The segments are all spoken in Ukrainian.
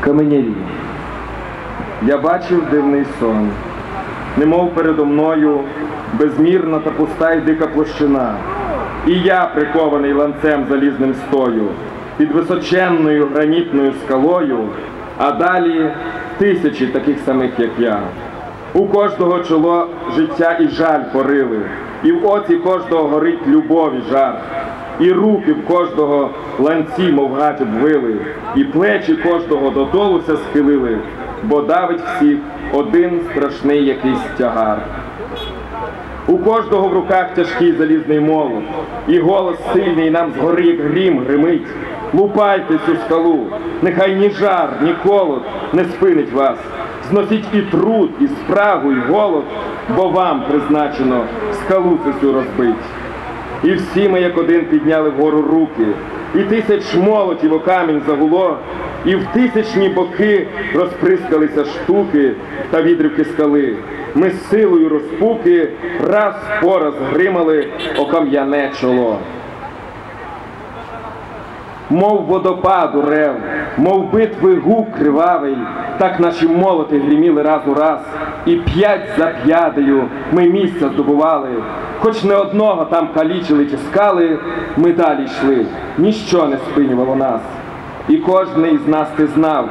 Каменярі. Я бачив дивний сон, немов передо мною безмірна та пуста й дика площина. І я, прикований ланцем залізним стою, під височенною гранітною скалою, а далі тисячі таких самих, як я. У кожного чоло життя і жаль порили, і в оці кожного горить любов і жар. І руки в кожного ланці, мов гать обвили, і плечі кожного додолуся схилили, бо давить всіх один страшний якийсь тягар. У кожного в руках тяжкий залізний молот, і голос сильний нам згори, як грім, гримить. Лупайте цю скалу, нехай ні жар, ні холод не спинить вас. Зносіть і труд, і спрагу, і голод, бо вам призначено скалу цю розбить. І всі ми як один підняли вгору руки, і тисяч молотів о камінь загуло, і в тисячні боки розприскалися штуки та відривки скали. Ми з силою розпуки раз по раз гримали о кам'яне чоло. Мов водопаду рев, мов битви гук кривавий, так наші молоти гріміли раз у раз, і п'ять за п'ятою ми місця здобували, хоч не одного там калічили чи скали, ми далі йшли, ніщо не спинювало нас. І кожен із нас ти знав,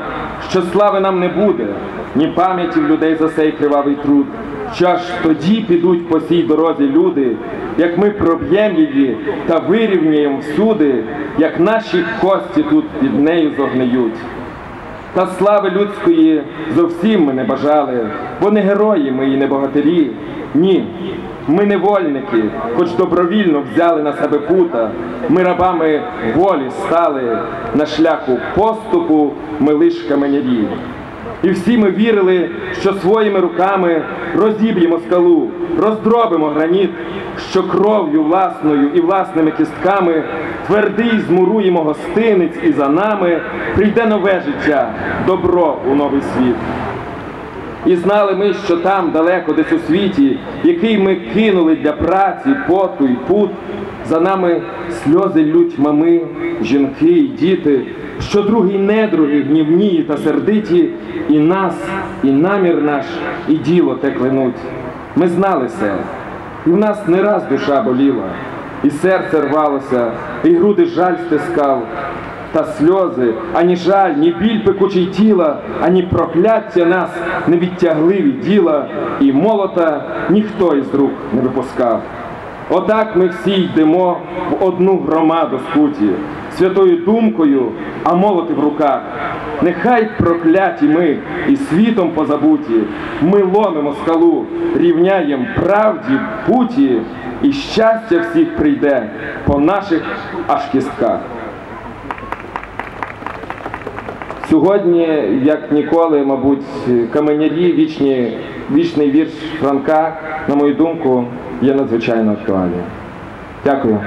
що слави нам не буде, ні пам'яті в людей за сей кривавий труд. Що аж тоді підуть по цій дорозі люди, як ми проб'ємо її та вирівняємо всюди, як наші кості тут під нею зогниють. Та слави людської зовсім ми не бажали, бо не герої ми і не богатирі. Ні, ми невольники, хоч добровільно взяли на себе пута. Ми рабами волі стали на шляху поступу, ми лиш каменярі. І всі ми вірили, що своїми руками розіб'ємо скалу, роздробимо граніт, що кров'ю власною і власними кістками твердий змуруємо гостинець, і за нами прийде нове життя, добро у новий світ. І знали ми, що там далеко десь у світі, який ми кинули для праці, поту і пут, за нами сльози лють мами, жінки і діти, що другі недруги гнівні та сердиті, і нас, і намір наш, і діло те клянуть. Ми знали це, і в нас не раз душа боліла, і серце рвалося, і груди жаль стискав та сльози, ані жаль, ні біль пекучий тіла, ані прокляття нас не відтягли від діла, і молота ніхто із рук не випускав. Отак ми всі йдемо в одну громаду скуті, святою думкою, а молоти в руках. Нехай прокляті ми і світом позабуті, ми ломимо скалу, рівняєм правді путі, і щастя всіх прийде по наших аж кістках. Сьогодні, як ніколи, мабуть, каменярі, вічні, вічний вірш Франка, на мою думку, є надзвичайно актуальним. Дякую.